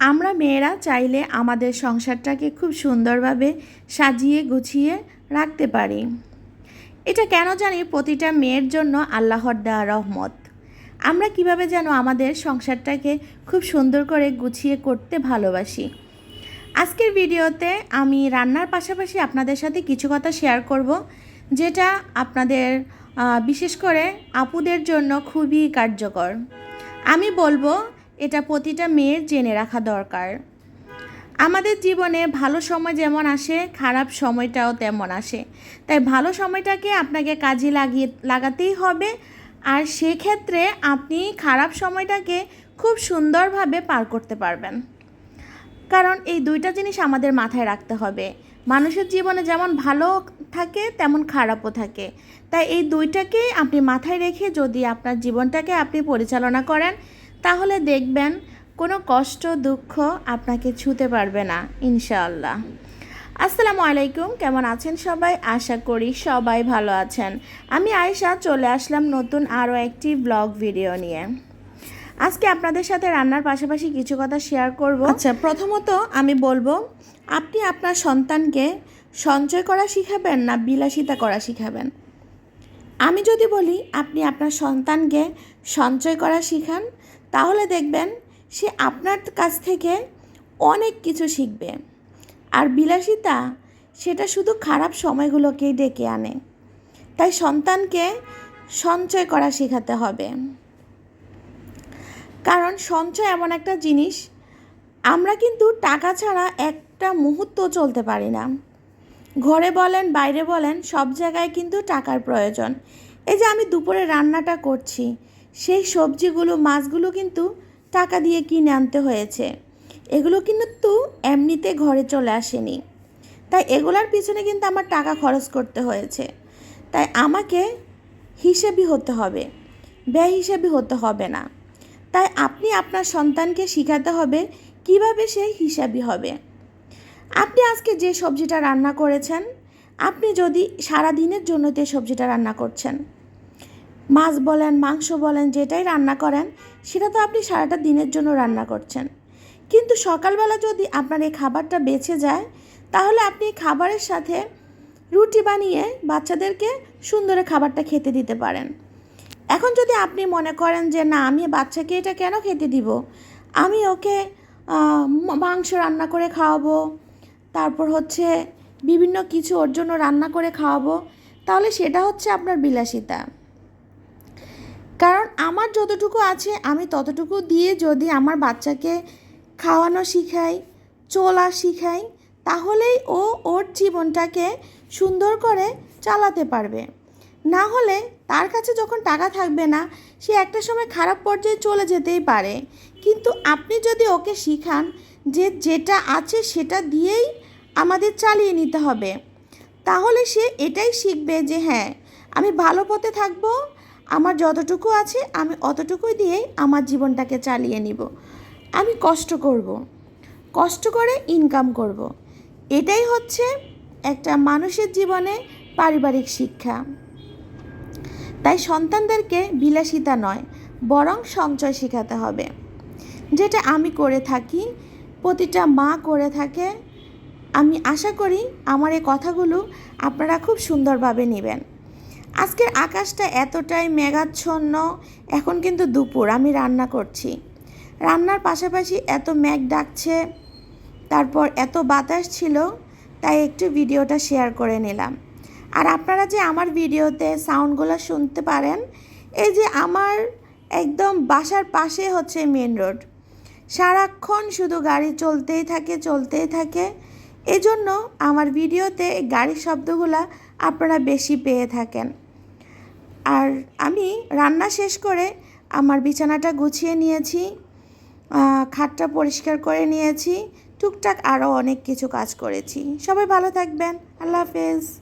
আমরা মেয়েরা চাইলে আমাদের সংসারটাকে খুব সুন্দরভাবে সাজিয়ে গুছিয়ে রাখতে পারি। এটা কেন জানি প্রতিটা মেয়ের জন্য আল্লাহর দেওয়া রহমত। আমরা কীভাবে যেন আমাদের সংসারটাকে খুব সুন্দর করে গুছিয়ে করতে ভালোবাসি। আজকের ভিডিওতে আমি রান্নার পাশাপাশি আপনাদের সাথে কিছু কথা শেয়ার করব, যেটা আপনাদের বিশেষ করে আপুদের জন্য খুবই কার্যকর। আমি বলব এটা প্রতিটা মেয়ের জেনে রাখা দরকার। আমাদের জীবনে ভালো সময় যেমন আসে, খারাপ সময়টাও তেমন আসে। তাই ভালো সময়টাকে আপনাকে কাজে লাগিয়ে, লাগাতেই হবে। আর সেক্ষেত্রে আপনি খারাপ সময়টাকে খুব সুন্দরভাবে পার করতে পারবেন। কারণ এই দুইটা জিনিস আমাদের মাথায় রাখতে হবে। মানুষের জীবনে যেমন ভালো থাকে, তেমন খারাপও থাকে। তাই এই দুইটাকেই আপনি মাথায় রেখে যদি আপনার জীবনটাকে আপনি পরিচালনা করেন তাহলে দেখবেন কোনো কষ্ট, দুঃখ আপনাকে ছুতে পারবে না, ইনশাআল্লাহ। আসসালামু আলাইকুম, কেমন আছেন সবাই? আশা করি সবাই ভালো আছেন। আমি আয়েশা, চলে আসলাম নতুন আরও একটি ব্লগ ভিডিও নিয়ে। আজকে আপনাদের সাথে রান্নার পাশাপাশি কিছু কথা শেয়ার করব। আচ্ছা প্রথমত আমি বলব, আপনি আপনার সন্তানকে সঞ্চয় করা শিখাবেন না বিলাসিতা করা শিখাবেন? আমি যদি বলি, আপনি আপনার সন্তানকে সঞ্চয় করা শিখান তাহলে দেখবেন সে আপনার কাছ থেকে অনেক কিছু শিখবে। আর বিলাসিতা, সেটা শুধু খারাপ সময়গুলোকেই ডেকে আনে। তাই সন্তানকে সঞ্চয় করা শেখাতে হবে। কারণ সঞ্চয় এমন একটা জিনিস, আমরা কিন্তু টাকা ছাড়া একটা মুহূর্ত চলতে পারি না। ঘরে বলেন, বাইরে বলেন, সব জায়গায় কিন্তু টাকার প্রয়োজন। এই যে আমি দুপুরে রান্নাটা করছি সেই সবজিগুলো, মাছগুলো কিন্তু টাকা দিয়ে কিনে আনতে হয়েছে। এগুলো কিন্তু এমনিতে ঘরে চলে আসেনি। তাই এগুলার পিছনে কিন্তু আমার টাকা খরচ করতে হয়েছে। তাই আমাকে হিসেবি হতে হবে ব্যয় হিসেবি হতে হবে না। তাই আপনি আপনার সন্তানকে শেখাতে হবে কীভাবে সে হিসাবি হবে। আপনি আজকে যে সবজিটা রান্না করেছেন, আপনি যদি সারা দিনের জন্য যে সবজিটা রান্না করছেন মাছ বলেন, মাংস বলেন, যেটাই রান্না করেন, সেটা তো আপনি সারাটা দিনের জন্য রান্না করছেন। কিন্তু সকালবেলা যদি আপনার এই খাবারটা বেঁচে যায়, তাহলে আপনি খাবারের সাথে রুটি বানিয়ে বাচ্চাদেরকে সুন্দরে খাবারটা খেতে দিতে পারেন। এখন যদি আপনি মনে করেন যে, না, আমি বাচ্চাকে এটা কেন খেতে দিব? আমি ওকে মাংস রান্না করে খাওয়াবো, তারপর হচ্ছে বিভিন্ন কিছু ওর জন্য রান্না করে খাওয়াবো, তাহলে সেটা হচ্ছে আপনার বিলাসিতা। আমার যতটুকু আছে, আমি ততটুকু দিয়ে যদি আমার বাচ্চাকে খাওয়ানো শিখাই, চলা শিখাই, তাহলেই ও ওর জীবনটাকে সুন্দর করে চালাতে পারবে। না হলে তার কাছে যখন টাকা থাকবে না, সে একটা সময় খারাপ পর্যায়ে চলে যেতেই পারে। কিন্তু আপনি যদি ওকে শিখান যে যেটা আছে সেটা দিয়েই আমাদের চালিয়ে নিতে হবে, তাহলে সে এটাই শিখবে যে হ্যাঁ আমি ভালো পথে থাকব আমার যতটুকু আছে, আমি অতটুকুই দিয়েই আমার জীবনটাকে চালিয়ে নিব। আমি কষ্ট করব। কষ্ট করে ইনকাম করব। এটাই হচ্ছে একটা মানুষের জীবনে পারিবারিক শিক্ষা। তাই সন্তানদেরকে বিলাসিতা নয়, বরং সঞ্চয় শেখাতে হবে। যেটা আমি করে থাকি, প্রতিটা মা করে থাকে, আমি আশা করি আমার এই কথাগুলো আপনারা খুব সুন্দরভাবে নেবেন। আজকের আকাশটা এতটাই মেঘাচ্ছন্ন, এখন কিন্তু দুপুর, আমি রান্না করছি। রান্নার পাশাপাশি এত মেঘ ডাকছে, তারপর এত বাতাস ছিল, তাই একটু ভিডিওটা শেয়ার করে নিলাম। আর আপনারা যে আমার ভিডিওতে সাউন্ডগুলো শুনতে পারেন, এই যে আমার একদম বাসার পাশে হচ্ছে মেন রোড। সারাক্ষণ শুধু গাড়ি চলতেই থাকে চলতেই থাকে। এজন্য আমার ভিডিওতে গাড়ির শব্দগুলো আপনারা বেশি পেয়ে থাকেন। আর আমি রান্না শেষ করে আমার বিছানাটা গুছিয়ে নিয়েছি খাটটা পরিষ্কার করে নিয়েছি, টুকটাক আরও অনেক কিছু কাজ করেছি। সবাই ভালো থাকবেন। আল্লাহ হাফেজ।